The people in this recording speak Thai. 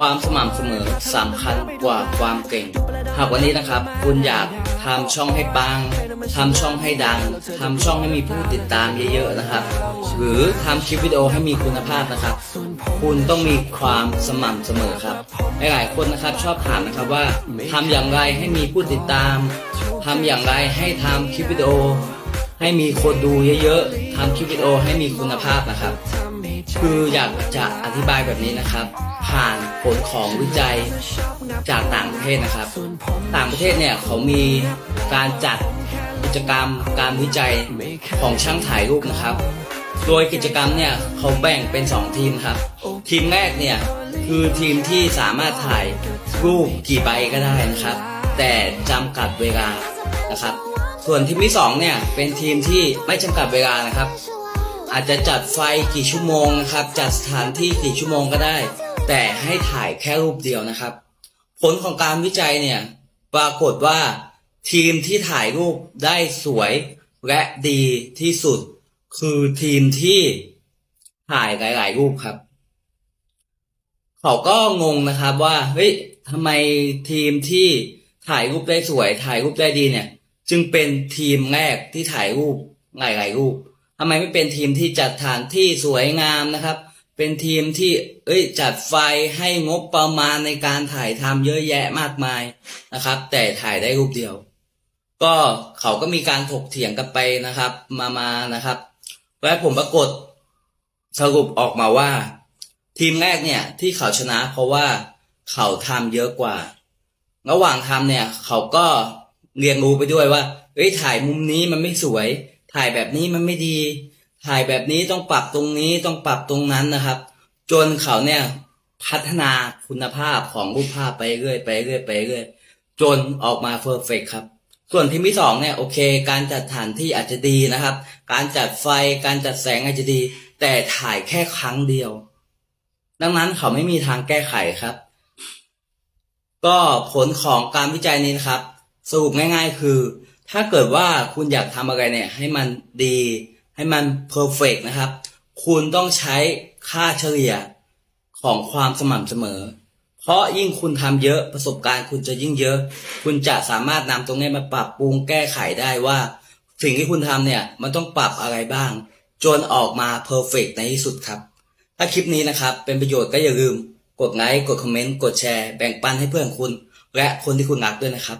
ความสม่ำเสมอสำคัญกว่าความเก่ง หากวันนี้นะครับ คุณอยากทำช่องให้ปังทำช่องให้ดังทำช่องให้มีผู้ติดตามเยอะๆนะครับ หรือทำคลิปวิดีโอให้มีคุณภาพนะครับ คุณต้องมีความสม่ำเสมอครับหลายๆคนนะครับชอบถามนะครับว่าทำอย่างไรให้มีผู้ติดตามทำอย่างไรให้ทำคลิปวิดีโอ ให้มีคนดูเยอะๆทำคลิปวิดีโอให้มีคุณภาพนะครับ คืออยากจะอธิบายแบบนี้นะครับ ผ่านผลของวิจัยจากต่างประเทศนะครับ ต่างประเทศเนี่ยเขามีการจัดกิจกรรมการวิจัยของช่างถ่ายรูปนะครับ โดยกิจกรรมเนี่ยเขาแบ่งเป็น 2 ทีมครับ ทีมแรกเนี่ยคือทีมที่สามารถถ่ายรูปกี่ใบก็ได้นะครับ แต่จำกัดเวลานะครับ ส่วนทีมที่สองเนี่ยเป็นทีมที่ไม่จำกัดเวลานะครับ อาจจะจัดไฟกี่ชั่วโมงนะครับ จัดสถานที่กี่ชั่วโมงก็ได้ แต่ให้ถ่ายแค่รูปเดียวนะครับ ผลของการวิจัยเนี่ยปรากฏว่าทีมที่ถ่ายรูปได้สวยและดีที่สุด คือทีมที่ถ่ายหลาย ๆ รูปครับ เขาก็งงนะครับว่าเฮ้ยทำไมทีมที่ถ่ายรูปได้สวย ถ่ายรูปได้ดีเนี่ย จึงเป็นทีมแรกที่ถ่ายรูปหลายๆรูปทำไมไม่เป็นทีมที่จัดฐานที่สวยงามนะครับ เป็นทีมที่เอ้ยจัดไฟให้งบประมาณในการถ่ายทำเยอะแยะมากมายนะครับ แต่ถ่ายได้รูปเดียว ก็เขาก็มีการถกเถียงกันไปนะครับ มามานะครับ และผมปรากฏสรุปออกมาว่า ทีมแรกเนี่ยที่เขาชนะเพราะว่าเขาทำเยอะกว่า ระหว่างทำเนี่ยเขาก็ เรียนรู้ไปด้วยว่าเอ้ยถ่ายมุมนี้มันไม่สวย ถ่ายแบบนี้มันไม่ดี ถ่ายแบบนี้ต้องปรับตรงนี้ต้องปรับตรงนั้นนะครับ จนเขาเนี่ยพัฒนาคุณภาพของรูปภาพไปเรื่อยไปเรื่อยไปเรื่อยจนออกมาเพอร์เฟกครับ ส่วนทีมที่สองเนี่ยโอเค การจัดฐานที่อาจจะดีนะครับ การจัดไฟการจัดแสงอาจจะดี แต่ถ่ายแค่ครั้งเดียว ดังนั้นเขาไม่มีทางแก้ไขครับ ก็ผลของการวิจัยนี้นะครับ สรุปง่าย ๆ คือ ถ้าเกิดว่าคุณอยากทำอะไรเนี่ยให้มันดี ให้มันเพอร์เฟกนะครับ คุณต้องใช้ค่าเฉลี่ยของความสม่ำเสมอ เพราะยิ่งคุณทำเยอะประสบการณ์คุณจะยิ่งเยอะ คุณจะสามารถนำตรงนี้มาปรับปรุงแก้ไขได้ว่า สิ่งที่คุณทำเนี่ยมันต้องปรับอะไรบ้าง จนออกมาเพอร์เฟกในที่สุดครับ ถ้าคลิปนี้นะครับเป็นประโยชน์ก็อย่าลืม กดไลค์กดคอมเมนต์กดแชร์แบ่งปันให้เพื่อนคุณ และคนที่คุณรักด้วยนะครับ